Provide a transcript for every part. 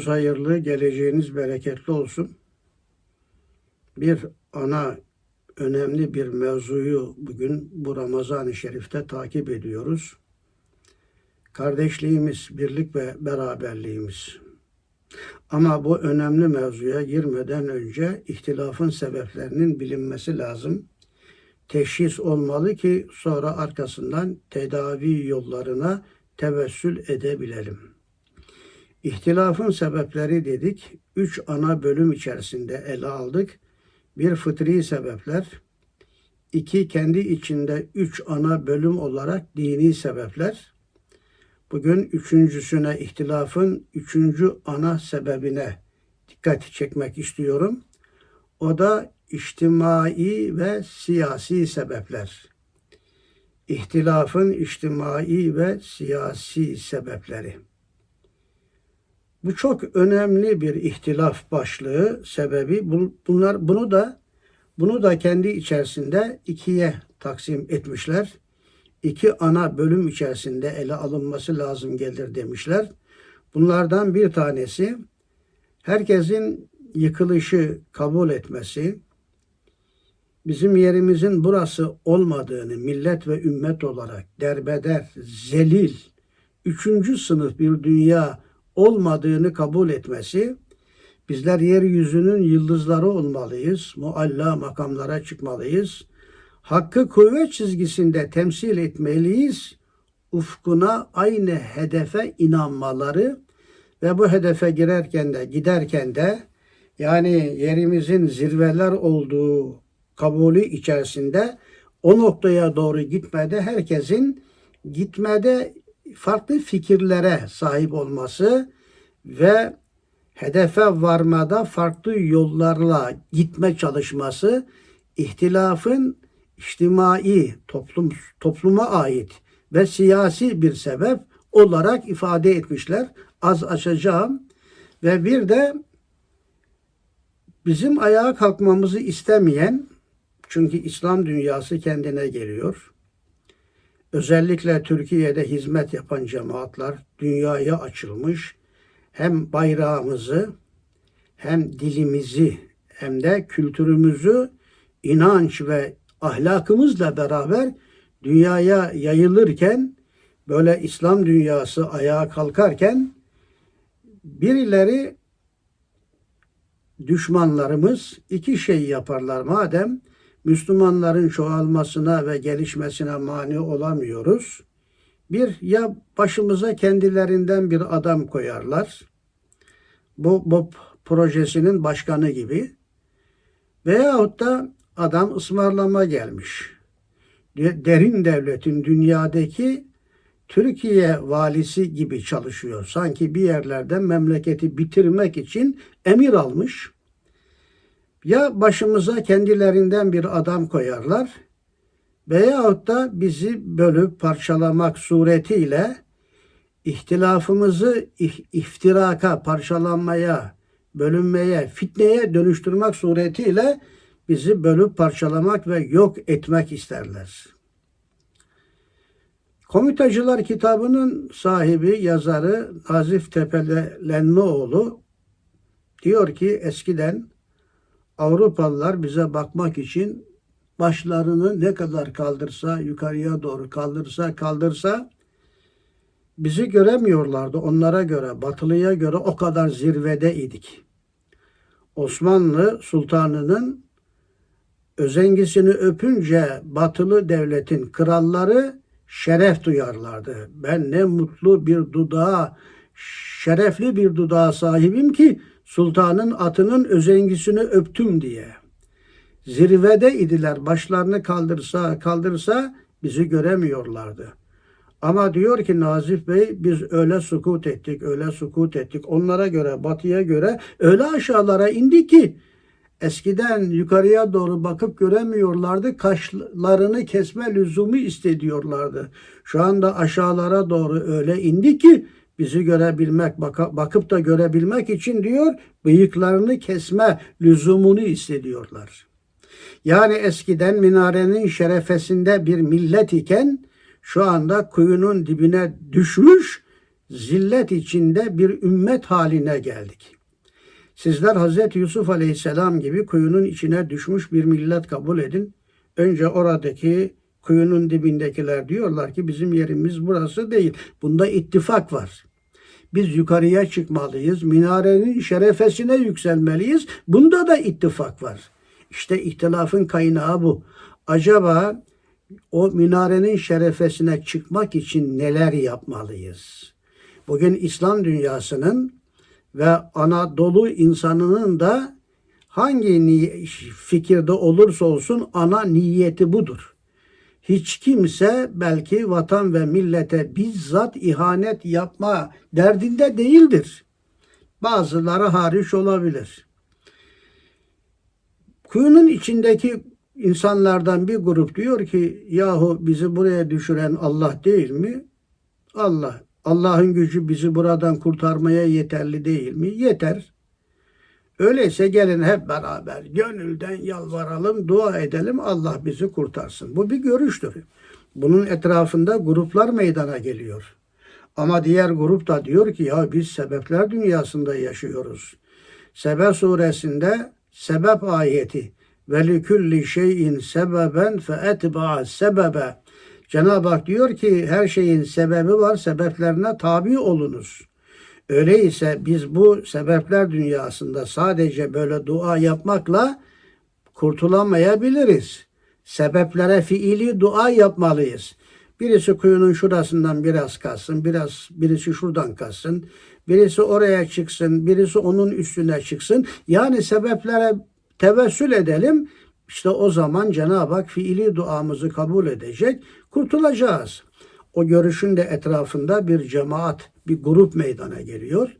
Gününüz hayırlı, geleceğiniz bereketli olsun. Bir ana önemli bir mevzuyu bugün bu Ramazan-ı Şerif'te takip ediyoruz. Kardeşliğimiz, birlik ve beraberliğimiz. Ama bu önemli mevzuya girmeden önce ihtilafın sebeplerinin bilinmesi lazım. Teşhis olmalı ki sonra arkasından tedavi yollarına tevessül edebilelim. İhtilafın sebepleri dedik. Üç ana bölüm içerisinde ele aldık. Bir fıtri sebepler, iki kendi içinde üç ana bölüm olarak dini sebepler. Bugün üçüncüsüne ihtilafın üçüncü ana sebebine dikkat çekmek istiyorum. O da içtimai ve siyasi sebepler. İhtilafın içtimai ve siyasi sebepleri. Bu çok önemli bir ihtilaf başlığı sebebi. Bunlar bunu da bunu da kendi içerisinde ikiye taksim etmişler. İki ana bölüm içerisinde ele alınması lazım gelir demişler. Bunlardan bir tanesi herkesin yıkılışı kabul etmesi, bizim yerimizin burası olmadığını millet ve ümmet olarak derbeder, zelil, üçüncü sınıf bir dünya olmadığını kabul etmesi, bizler yeryüzünün yıldızları olmalıyız, mualla makamlara çıkmalıyız, hakkı kuvvet çizgisinde temsil etmeliyiz, ufkuna aynı hedefe inanmaları ve bu hedefe girerken de giderken de yani yerimizin zirveler olduğu kabulü içerisinde o noktaya doğru gitmede herkesin gitmede farklı fikirlere sahip olması ve hedefe varmada farklı yollarla gitme çalışması ihtilafın içtimai toplum topluma ait ve siyasi bir sebep olarak ifade etmişler. Az açacağım ve bir de bizim ayağa kalkmamızı istemeyen çünkü İslam dünyası kendine geliyor özellikle Türkiye'de hizmet yapan cemaatler dünyaya açılmış. Hem bayrağımızı hem dilimizi hem de kültürümüzü inanç ve ahlakımızla beraber dünyaya yayılırken böyle İslam dünyası ayağa kalkarken birileri düşmanlarımız iki şey yaparlar madem Müslümanların çoğalmasına ve gelişmesine mani olamıyoruz. Bir ya başımıza kendilerinden bir adam koyarlar. Bu, bu projesinin başkanı gibi. Veyahut da adam ısmarlama gelmiş. Derin devletin dünyadaki Türkiye valisi gibi çalışıyor. Sanki bir yerlerden memleketi bitirmek için emir almış ya başımıza kendilerinden bir adam koyarlar veyahut da bizi bölüp parçalamak suretiyle ihtilafımızı iftiraka, parçalanmaya, bölünmeye, fitneye dönüştürmek suretiyle bizi bölüp parçalamak ve yok etmek isterler. Komitacılar kitabının sahibi, yazarı Nazif Tepelenlioğlu diyor ki eskiden Avrupalılar bize bakmak için başlarını ne kadar kaldırsa, yukarıya doğru kaldırsa, kaldırsa bizi göremiyorlardı. Onlara göre, batılıya göre o kadar zirvede idik. Osmanlı Sultanı'nın özengisini öpünce batılı devletin kralları şeref duyarlardı. Ben ne mutlu bir dudağa, şerefli bir dudağa sahibim ki sultanın atının özengisini öptüm diye. Zirvede idiler. Başlarını kaldırsa kaldırsa bizi göremiyorlardı. Ama diyor ki Nazif Bey biz öyle sukut ettik, öyle sukut ettik. Onlara göre, batıya göre öyle aşağılara indik ki eskiden yukarıya doğru bakıp göremiyorlardı. Kaşlarını kesme lüzumu istediyorlardı. Şu anda aşağılara doğru öyle indi ki bizi görebilmek, bakıp da görebilmek için diyor bıyıklarını kesme lüzumunu hissediyorlar. Yani eskiden minarenin şerefesinde bir millet iken şu anda kuyunun dibine düşmüş zillet içinde bir ümmet haline geldik. Sizler Hz. Yusuf Aleyhisselam gibi kuyunun içine düşmüş bir millet kabul edin. Önce oradaki kuyunun dibindekiler diyorlar ki bizim yerimiz burası değil. Bunda ittifak var. Biz yukarıya çıkmalıyız. Minarenin şerefesine yükselmeliyiz. Bunda da ittifak var. İşte ihtilafın kaynağı bu. Acaba o minarenin şerefesine çıkmak için neler yapmalıyız? Bugün İslam dünyasının ve Anadolu insanının da hangi fikirde olursa olsun ana niyeti budur. Hiç kimse belki vatan ve millete bizzat ihanet yapma derdinde değildir. Bazıları hariç olabilir. Kuyunun içindeki insanlardan bir grup diyor ki yahu bizi buraya düşüren Allah değil mi? Allah. Allah'ın gücü bizi buradan kurtarmaya yeterli değil mi? Yeter. Öyleyse gelin hep beraber gönülden yalvaralım, dua edelim Allah bizi kurtarsın. Bu bir görüştür. Bunun etrafında gruplar meydana geliyor. Ama diğer grup da diyor ki ya biz sebepler dünyasında yaşıyoruz. Sebe suresinde sebep ayeti ve likulli şeyin sebeben fe etba'a sebebe. Cenab-ı Hak diyor ki her şeyin sebebi var, sebeplerine tabi olunuz. Öyleyse biz bu sebepler dünyasında sadece böyle dua yapmakla kurtulamayabiliriz. Sebeplere fiili dua yapmalıyız. Birisi kuyunun şurasından biraz kassın, biraz birisi şuradan kassın, birisi oraya çıksın, birisi onun üstüne çıksın. Yani sebeplere tevessül edelim. İşte o zaman Cenab-ı Hak fiili duamızı kabul edecek, kurtulacağız. O görüşün de etrafında bir cemaat, bir grup meydana geliyor.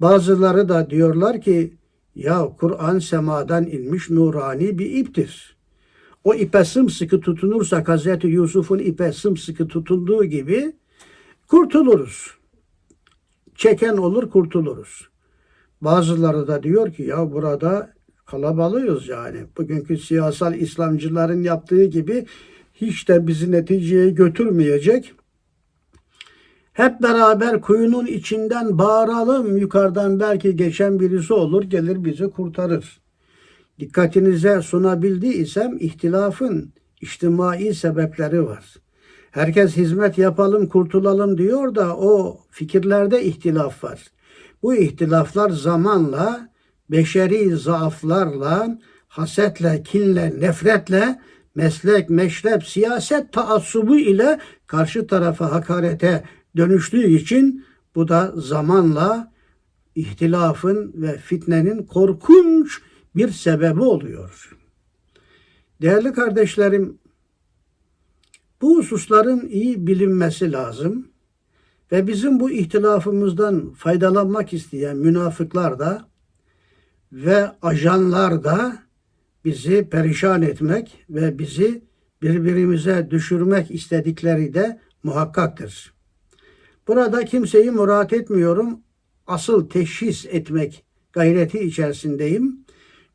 Bazıları da diyorlar ki ya Kur'an semadan inmiş nurani bir iptir. O ipe sımsıkı tutunursak Hazreti Yusuf'un ipe sımsıkı tutunduğu gibi kurtuluruz. Çeken olur kurtuluruz. Bazıları da diyor ki ya burada kalabalığız yani. Bugünkü siyasal İslamcıların yaptığı gibi hiç de bizi neticeye götürmeyecek. Hep beraber kuyunun içinden bağıralım. Yukarıdan belki geçen birisi olur gelir bizi kurtarır. Dikkatinize sunabildiysem ihtilafın içtimai sebepleri var. Herkes hizmet yapalım kurtulalım diyor da o fikirlerde ihtilaf var. Bu ihtilaflar zamanla beşeri zaaflarla, hasetle, kinle, nefretle, meslek, meşrep, siyaset taassubu ile karşı tarafa hakarete dönüştüğü için bu da zamanla ihtilafın ve fitnenin korkunç bir sebebi oluyor. Değerli kardeşlerim, bu hususların iyi bilinmesi lazım ve bizim bu ihtilafımızdan faydalanmak isteyen münafıklar da ve ajanlar da bizi perişan etmek ve bizi birbirimize düşürmek istedikleri de muhakkaktır. Burada kimseyi murat etmiyorum. Asıl teşhis etmek gayreti içerisindeyim.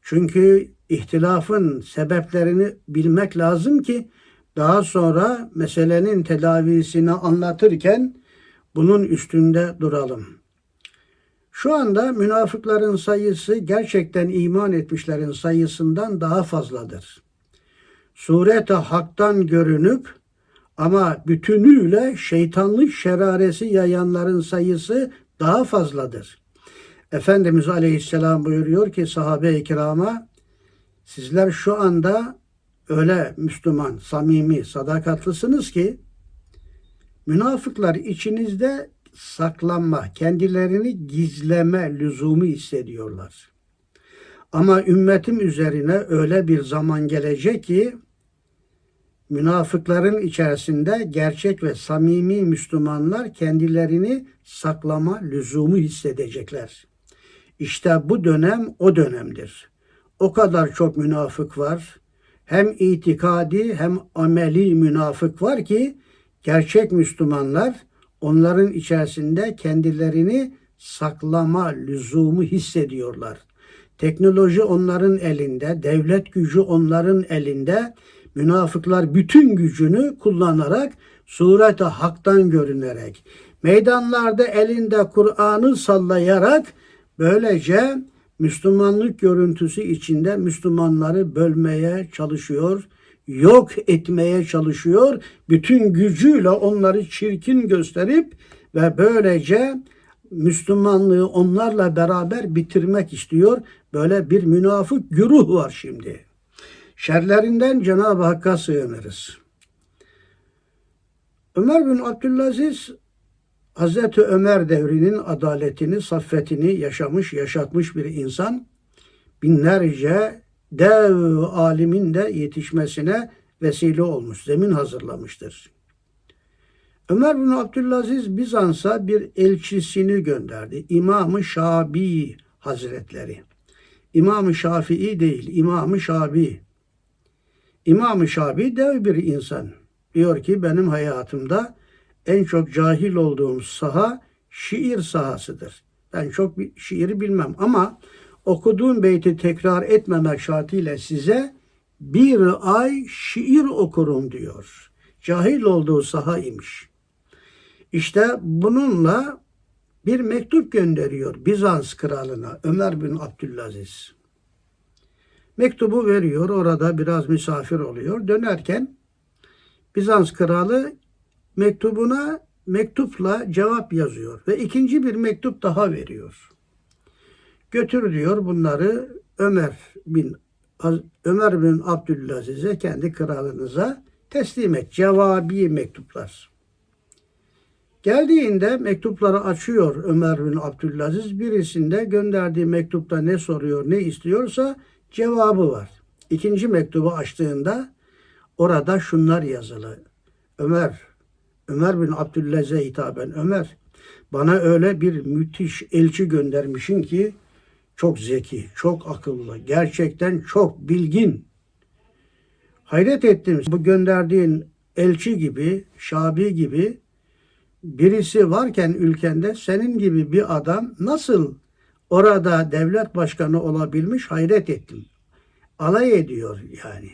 Çünkü ihtilafın sebeplerini bilmek lazım ki daha sonra meselenin tedavisini anlatırken bunun üstünde duralım. Şu anda münafıkların sayısı gerçekten iman etmişlerin sayısından daha fazladır. Surete haktan görünüp ama bütünüyle şeytanlık şeraresi yayanların sayısı daha fazladır. Efendimiz Aleyhisselam buyuruyor ki sahabe-i kirama sizler şu anda öyle Müslüman, samimi, sadakatlısınız ki münafıklar içinizde saklanma, kendilerini gizleme lüzumu hissediyorlar. Ama ümmetim üzerine öyle bir zaman gelecek ki münafıkların içerisinde gerçek ve samimi Müslümanlar kendilerini saklama lüzumu hissedecekler. İşte bu dönem o dönemdir. O kadar çok münafık var. Hem itikadi hem ameli münafık var ki gerçek Müslümanlar onların içerisinde kendilerini saklama lüzumu hissediyorlar. Teknoloji onların elinde, devlet gücü onların elinde. Münafıklar bütün gücünü kullanarak surete haktan görünerek Meydanlarda elinde Kur'an'ı sallayarak böylece Müslümanlık görüntüsü içinde Müslümanları bölmeye çalışıyor, yok etmeye çalışıyor. Bütün gücüyle onları çirkin gösterip ve böylece Müslümanlığı onlarla beraber bitirmek istiyor. Böyle bir münafık güruh var şimdi. Şerlerinden Cenab-ı Hakk'a sığınırız. Ömer bin Abdülaziz Hazreti Ömer devrinin adaletini, saffetini yaşamış, yaşatmış bir insan. Binlerce dev alimin de yetişmesine vesile olmuş, zemin hazırlamıştır. Ömer bin Abdülaziz Bizans'a bir elçisini gönderdi. İmam-ı Şabi Hazretleri. İmam-ı Şafii değil, İmam-ı Şabi. İmam-ı Şabi dev bir insan. Diyor ki benim hayatımda en çok cahil olduğum saha şiir sahasıdır. Ben çok bir şiiri bilmem ama okuduğum beyti tekrar etmemek şartıyla size bir ay şiir okurum diyor. Cahil olduğu saha imiş. İşte bununla bir mektup gönderiyor Bizans kralına Ömer bin Abdülaziz. Mektubu veriyor, orada biraz misafir oluyor. Dönerken Bizans kralı mektubuna mektupla cevap yazıyor ve ikinci bir mektup daha veriyor. Götür diyor bunları Ömer bin Ömer bin Abdülaziz'e kendi kralınıza teslim et. Cevabi mektuplar. Geldiğinde mektupları açıyor Ömer bin Abdülaziz. Birisinde gönderdiği mektupta ne soruyor, ne istiyorsa cevabı var. İkinci mektubu açtığında orada şunlar yazılı. Ömer, Ömer bin Abdülaziz'e hitaben Ömer, bana öyle bir müthiş elçi göndermişin ki çok zeki, çok akıllı, gerçekten çok bilgin. Hayret ettim bu gönderdiğin elçi gibi, Şabi gibi birisi varken ülkende senin gibi bir adam nasıl orada devlet başkanı olabilmiş hayret ettim. Alay ediyor yani.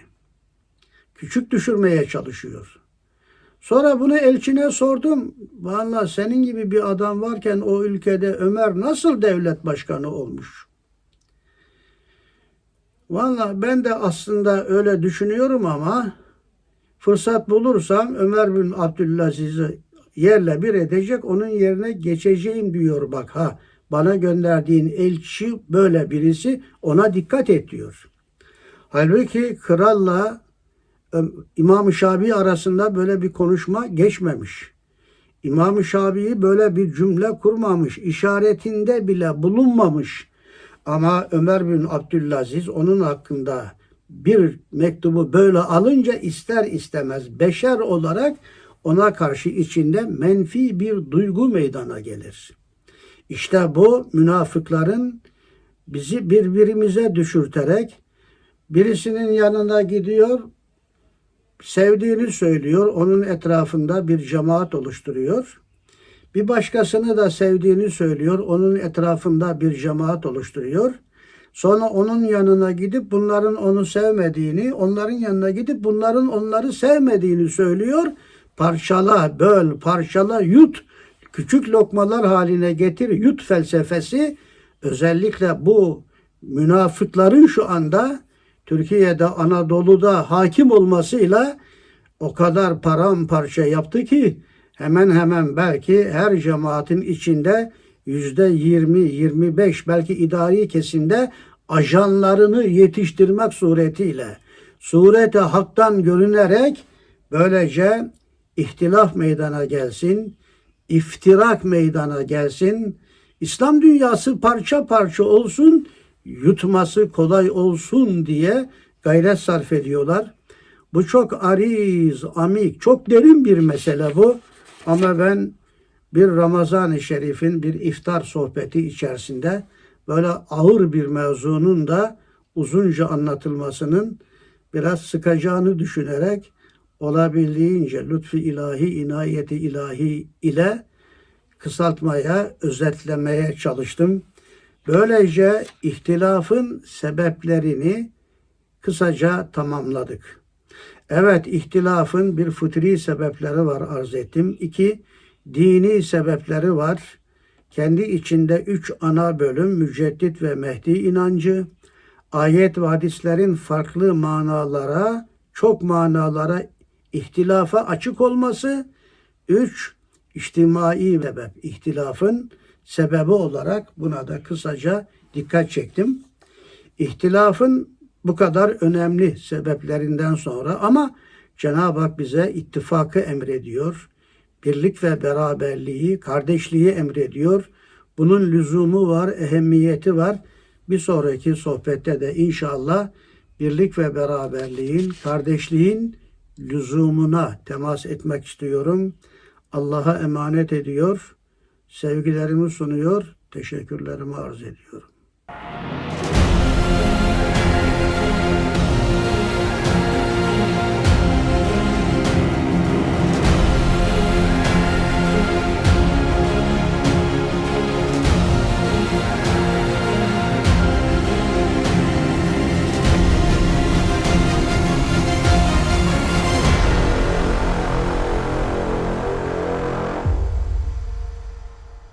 Küçük düşürmeye çalışıyor. Sonra bunu elçine sordum. Valla senin gibi bir adam varken o ülkede Ömer nasıl devlet başkanı olmuş? Valla ben de aslında öyle düşünüyorum ama fırsat bulursam Ömer bin Abdülaziz'i yerle bir edecek, onun yerine geçeceğim diyor bak ha. Bana gönderdiğin elçi böyle birisi ona dikkat et diyor. Halbuki kralla İmam-ı Şabii arasında böyle bir konuşma geçmemiş. İmam-ı Şabii böyle bir cümle kurmamış, işaretinde bile bulunmamış. Ama Ömer bin Abdülaziz onun hakkında bir mektubu böyle alınca ister istemez beşer olarak ona karşı içinde menfi bir duygu meydana gelir. İşte bu münafıkların bizi birbirimize düşürterek birisinin yanına gidiyor, sevdiğini söylüyor, onun etrafında bir cemaat oluşturuyor. Bir başkasını da sevdiğini söylüyor, onun etrafında bir cemaat oluşturuyor. Sonra onun yanına gidip bunların onu sevmediğini, onların yanına gidip bunların onları sevmediğini söylüyor. Parçala, böl, parçala, yut, küçük lokmalar haline getir, yut felsefesi. Özellikle bu münafıkların şu anda Türkiye'de, Anadolu'da hakim olmasıyla o kadar paramparça yaptı ki hemen hemen belki her cemaatin içinde yüzde 20, 25 belki idari kesinde ajanlarını yetiştirmek suretiyle surete haktan görünerek böylece ihtilaf meydana gelsin, iftirak meydana gelsin, İslam dünyası parça parça olsun, yutması kolay olsun diye gayret sarf ediyorlar. Bu çok ariz, amik, çok derin bir mesele bu. Ama ben bir Ramazan-ı Şerif'in bir iftar sohbeti içerisinde böyle ağır bir mevzunun da uzunca anlatılmasının biraz sıkacağını düşünerek olabildiğince lütfu ilahi, inayeti ilahi ile kısaltmaya, özetlemeye çalıştım. Böylece ihtilafın sebeplerini kısaca tamamladık. Evet, ihtilafın bir fıtri sebepleri var arz ettim. İki, dini sebepleri var. Kendi içinde üç ana bölüm müceddit ve Mehdi inancı, ayet ve hadislerin farklı manalara, çok manalara ihtilafa açık olması, üç içtimai sebep, ihtilafın sebebi olarak buna da kısaca dikkat çektim. İhtilafın bu kadar önemli sebeplerinden sonra ama Cenab-ı Hak bize ittifakı emrediyor. Birlik ve beraberliği, kardeşliği emrediyor. Bunun lüzumu var, ehemmiyeti var. Bir sonraki sohbette de inşallah birlik ve beraberliğin, kardeşliğin lüzumuna temas etmek istiyorum. Allah'a emanet ediyor. Sevgilerimi sunuyor. Teşekkürlerimi arz ediyorum.